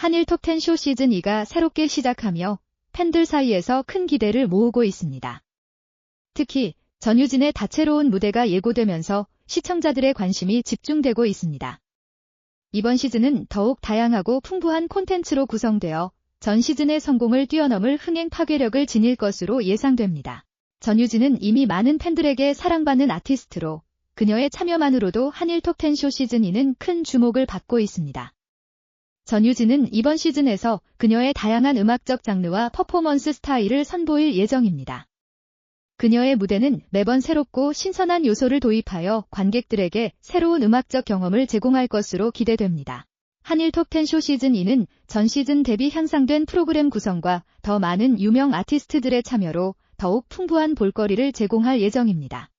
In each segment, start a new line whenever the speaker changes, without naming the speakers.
한일 톱10 쇼 시즌 2가 새롭게 시작하며 팬들 사이에서 큰 기대를 모으고 있습니다. 특히 전유진의 다채로운 무대가 예고되면서 시청자들의 관심이 집중되고 있습니다. 이번 시즌은 더욱 다양하고 풍부한 콘텐츠로 구성되어 전 시즌의 성공을 뛰어넘을 흥행 파괴력을 지닐 것으로 예상됩니다. 전유진은 이미 많은 팬들에게 사랑받는 아티스트로 그녀의 참여만으로도 한일 톱10 쇼 시즌 2는 큰 주목을 받고 있습니다. 전유진은 이번 시즌에서 그녀의 다양한 음악적 장르와 퍼포먼스 스타일을 선보일 예정입니다. 그녀의 무대는 매번 새롭고 신선한 요소를 도입하여 관객들에게 새로운 음악적 경험을 제공할 것으로 기대됩니다. 한일 톱10 쇼 시즌 2는 전 시즌 대비 향상된 프로그램 구성과 더 많은 유명 아티스트들의 참여로 더욱 풍부한 볼거리를 제공할 예정입니다.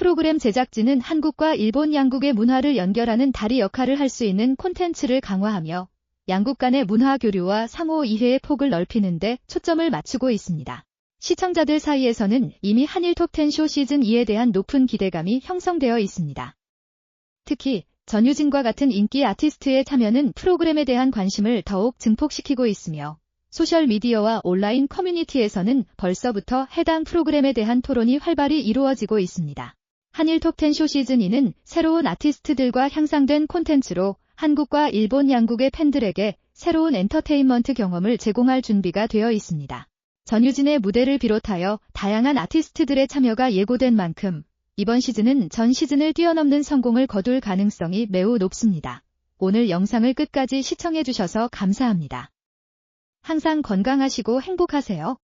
프로그램 제작진은 한국과 일본 양국의 문화를 연결하는 다리 역할을 할 수 있는 콘텐츠를 강화하며 양국 간의 문화 교류와 상호 이해의 폭을 넓히는데 초점을 맞추고 있습니다. 시청자들 사이에서는 이미 한일 톱10 쇼 시즌 2에 대한 높은 기대감이 형성되어 있습니다. 특히 전유진과 같은 인기 아티스트의 참여는 프로그램에 대한 관심을 더욱 증폭시키고 있으며 소셜미디어와 온라인 커뮤니티에서는 벌써부터 해당 프로그램에 대한 토론이 활발히 이루어지고 있습니다. 한일 톱10 쇼 시즌 2는 새로운 아티스트들과 향상된 콘텐츠로 한국과 일본 양국의 팬들에게 새로운 엔터테인먼트 경험을 제공할 준비가 되어 있습니다. 전유진의 무대를 비롯하여 다양한 아티스트들의 참여가 예고된 만큼 이번 시즌은 전 시즌을 뛰어넘는 성공을 거둘 가능성이 매우 높습니다. 오늘 영상을 끝까지 시청해주셔서 감사합니다. 항상 건강하시고 행복하세요.